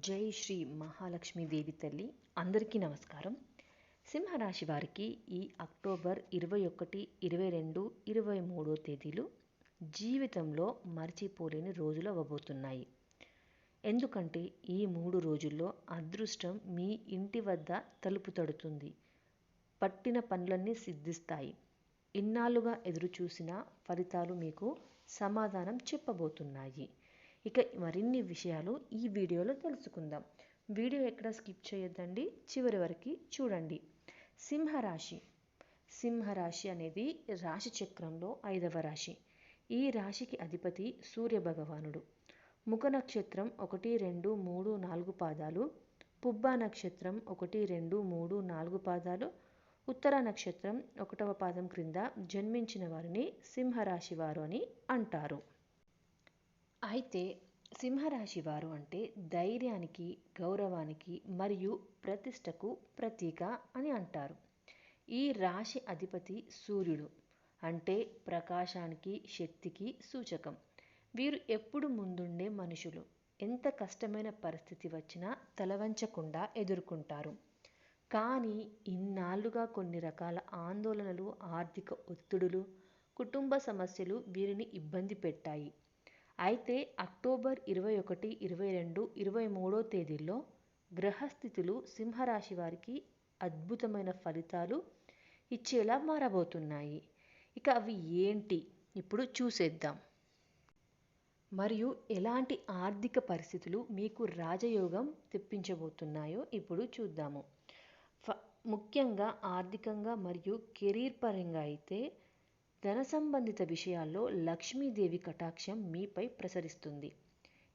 జై శ్రీ మహాలక్ష్మీదేవి తల్లి అందరికీ నమస్కారం. సింహరాశి వారికి ఈ అక్టోబర్ ఇరవై ఒకటి ఇరవై రెండు ఇరవై మూడో తేదీలు జీవితంలో మర్చిపోలేని రోజులు అవ్వబోతున్నాయి. ఎందుకంటే ఈ మూడు రోజుల్లో అదృష్టం మీ ఇంటి వద్ద తలుపు తడుతుంది. పట్టిన పనులన్నీ సిద్ధిస్తాయి. ఇన్నాళ్ళుగా ఎదురుచూసిన ఫలితాలు మీకు సమాధానం చెప్పబోతున్నాయి. ఇక మరిన్ని విషయాలు ఈ వీడియోలో తెలుసుకుందాం. వీడియో ఎక్కడ స్కిప్ చేయొద్దండి చివరి వరకు చూడండి. సింహరాశి. సింహరాశి అనేది రాశి చక్రంలో ఐదవ రాశి. ఈ రాశికి అధిపతి సూర్య భగవానుడు. ముఖ నక్షత్రం ఒకటి రెండు మూడు నాలుగు పాదాలు. పుబ్బా నక్షత్రం ఒకటి రెండు మూడు నాలుగు పాదాలు. ఉత్తర నక్షత్రం ఒకటవ పాదం క్రింద జన్మించిన వారిని సింహరాశి వారు అని అంటారు. అయితే సింహరాశి వారు అంటే ధైర్యానికి గౌరవానికి మరియు ప్రతిష్టకు ప్రతీక అని అంటారు. ఈ రాశి అధిపతి సూర్యుడు అంటే ప్రకాశానికి శక్తికి సూచకం. వీరు ఎప్పుడు ముందుండే మనుషులు. ఎంత కష్టమైన పరిస్థితి వచ్చినా తలవంచకుండా ఎదుర్కొంటారు. కానీ ఇన్నాళ్ళుగా కొన్ని రకాల ఆందోళనలు ఆర్థిక ఒత్తిడులు కుటుంబ సమస్యలు వీరిని ఇబ్బంది పెట్టాయి. అయితే అక్టోబర్ ఇరవై ఒకటి ఇరవై రెండు ఇరవై మూడో తేదీల్లో గ్రహస్థితులు సింహరాశి వారికి అద్భుతమైన ఫలితాలు ఇచ్చేలా మారబోతున్నాయి. ఇక అవి ఏంటి? ఇప్పుడు చూసేద్దాం. మరియు ఎలాంటి ఆర్థిక పరిస్థితులు మీకు రాజయోగం తెప్పించబోతున్నాయో ఇప్పుడు చూద్దాము. ఫ ముఖ్యంగా ఆర్థికంగా మరియు కెరీర్ పరంగా అయితే ధన సంబంధిత విషయాల్లో లక్ష్మీదేవి కటాక్షం మీపై ప్రసరిస్తుంది.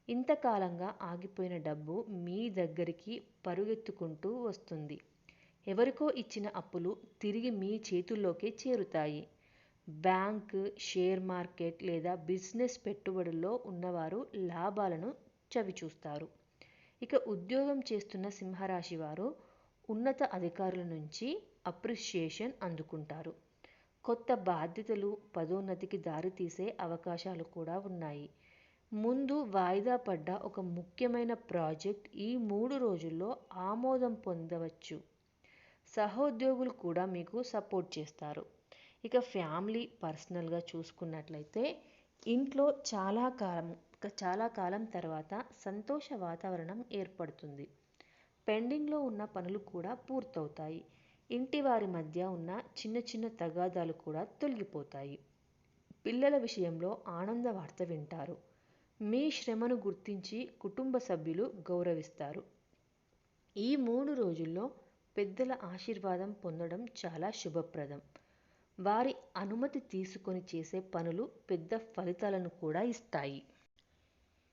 ఇంతకాలంగా ఆగిపోయిన డబ్బు మీ దగ్గరికి పరుగెత్తుకుంటూ వస్తుంది. ఎవరికో ఇచ్చిన అప్పులు తిరిగి మీ చేతుల్లోకే చేరుతాయి. బ్యాంక్ షేర్ మార్కెట్ లేదా బిజినెస్ పెట్టుబడుల్లో ఉన్నవారు లాభాలను చవిచూస్తారు. ఇక ఉద్యోగం చేస్తున్న సింహరాశి వారు ఉన్నత అధికారుల నుంచి అప్రిషియేషన్ అందుకుంటారు. కొత్త బాధ్యతలు పదోన్నతికి దారితీసే అవకాశాలు కూడా ఉన్నాయి. ముందు వాయిదా పడ్డ ఒక ముఖ్యమైన ప్రాజెక్ట్ ఈ మూడు రోజుల్లో ఆమోదం పొందవచ్చు. సహోద్యోగులు కూడా మీకు సపోర్ట్ చేస్తారు. ఇక ఫ్యామిలీ పర్సనల్గా చూసుకున్నట్లయితే ఇంట్లో చాలా కాలం చాలా కాలం తర్వాత సంతోష వాతావరణం ఏర్పడుతుంది. పెండింగ్లో ఉన్న పనులు కూడా పూర్తవుతాయి. ఇంటి వారి మధ్య ఉన్న చిన్న చిన్న తగాదాలు కూడా తొలగిపోతాయి. పిల్లల విషయంలో ఆనంద వార్త వింటారు. మీ శ్రమను గుర్తించి కుటుంబ సభ్యులు గౌరవిస్తారు. ఈ మూడు రోజుల్లో పెద్దల ఆశీర్వాదం పొందడం చాలా శుభప్రదం. వారి అనుమతి తీసుకొని చేసే పనులు పెద్ద ఫలితాలను కూడా ఇస్తాయి.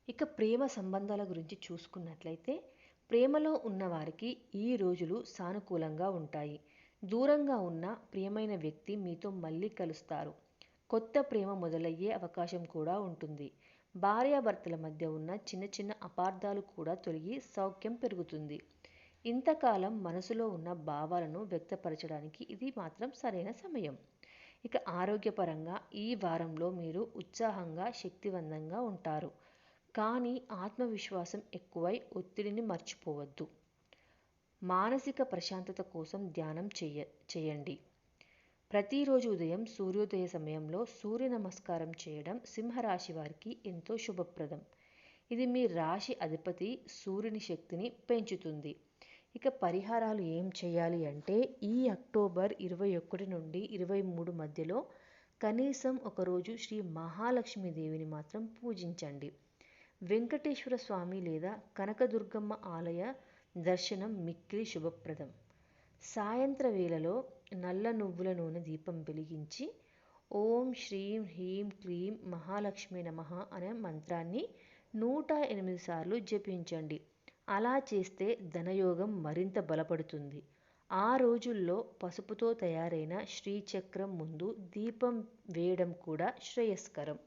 ఇక ప్రేమ సంబంధాల గురించి చూసుకున్నట్లయితే ప్రేమలో ఉన్నవారికి ఈ రోజులు సానుకూలంగా ఉంటాయి. దూరంగా ఉన్న ప్రియమైన వ్యక్తి మీతో మళ్ళీ కలుస్తారు. కొత్త ప్రేమ మొదలయ్యే అవకాశం కూడా ఉంటుంది. భార్యాభర్తల మధ్య ఉన్న చిన్న చిన్న అపార్థాలు కూడా తొలగి సౌఖ్యం పెరుగుతుంది. ఇంతకాలం మనసులో ఉన్న భావాలను వ్యక్తపరచడానికి ఇది మాత్రం సరైన సమయం. ఇక ఆరోగ్యపరంగా ఈ వారంలో మీరు ఉత్సాహంగా శక్తివంతంగా ఉంటారు. కానీ ఆత్మవిశ్వాసం ఎక్కువై ఒత్తిడిని మర్చిపోవద్దు. మానసిక ప్రశాంతత కోసం ధ్యానం చేయ చేయండి. ప్రతిరోజు ఉదయం సూర్యోదయ సమయంలో సూర్య నమస్కారం చేయడం సింహరాశి వారికి ఎంతో శుభప్రదం. ఇది మీ రాశి అధిపతి సూర్యుని శక్తిని పెంచుతుంది. ఇక పరిహారాలు ఏం చేయాలి అంటే ఈ అక్టోబర్ ఇరవై ఒకటి నుండి ఇరవై మూడు మధ్యలో కనీసం ఒకరోజు శ్రీ మహాలక్ష్మీదేవిని మాత్రం పూజించండి. వెంకటేశ్వర స్వామి లేదా కనకదుర్గమ్మ ఆలయ దర్శనం మిక్కిలి శుభప్రదం. సాయంత్ర వేళలో నల్ల నువ్వుల నూనె దీపం వెలిగించి ఓం శ్రీం హ్రీం క్లీం మహాలక్ష్మి నమ అనే మంత్రాన్ని నూట ఎనిమిది సార్లు జపించండి. అలా చేస్తే ధనయోగం మరింత బలపడుతుంది. ఆ రోజుల్లో పసుపుతో తయారైన శ్రీచక్రం ముందు దీపం వేయడం కూడా శ్రేయస్కరం.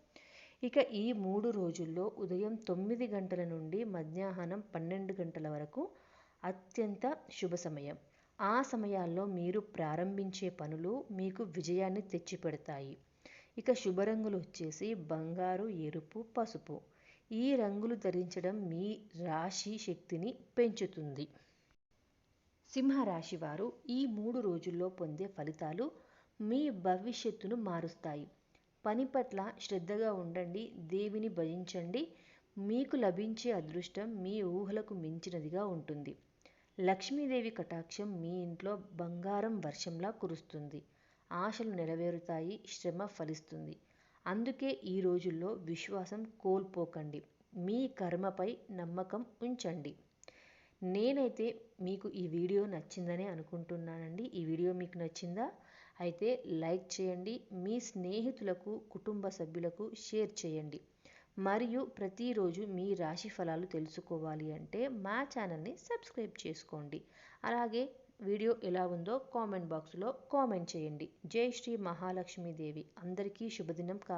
ఇక ఈ మూడు రోజుల్లో ఉదయం తొమ్మిది గంటల నుండి మధ్యాహ్నం పన్నెండు గంటల వరకు అత్యంత శుభ సమయం. ఆ సమయాల్లో మీరు ప్రారంభించే పనులు మీకు విజయాన్ని తెచ్చిపెడతాయి. ఇక శుభరంగులు వచ్చేసి బంగారు ఎరుపు పసుపు. ఈ రంగులు ధరించడం మీ రాశి శక్తిని పెంచుతుంది. సింహరాశి వారు ఈ మూడు రోజుల్లో పొందే ఫలితాలు మీ భవిష్యత్తును మారుస్తాయి. పని పట్ల శ్రద్ధగా ఉండండి దేవిని భజించండి. మీకు లభించే అదృష్టం మీ ఊహలకు మించినదిగా ఉంటుంది. లక్ష్మీదేవి కటాక్షం మీ ఇంట్లో బంగారం వర్షంలా కురుస్తుంది. ఆశలు నెరవేరుతాయి శ్రమ ఫలిస్తుంది. అందుకే ఈ రోజుల్లో విశ్వాసం కోల్పోకండి. మీ కర్మపై నమ్మకం ఉంచండి. నేనైతే మీకు ఈ వీడియో నచ్చిందని అనుకుంటున్నానండి. ఈ వీడియో మీకు నచ్చిందా? అయితే లైక్ చేయండి మీ స్నేహితులకు కుటుంబ సభ్యులకు షేర్ చేయండి. మరియు ప్రతిరోజు మీ రాశి ఫలాలు తెలుసుకోవాలి అంటే మా ఛానల్ని సబ్స్క్రైబ్ చేసుకోండి. అలాగే వీడియో ఎలా ఉందో కామెంట్ బాక్స్లో కామెంట్ చేయండి. జై శ్రీ మహాలక్ష్మీదేవి. అందరికీ శుభదినం కా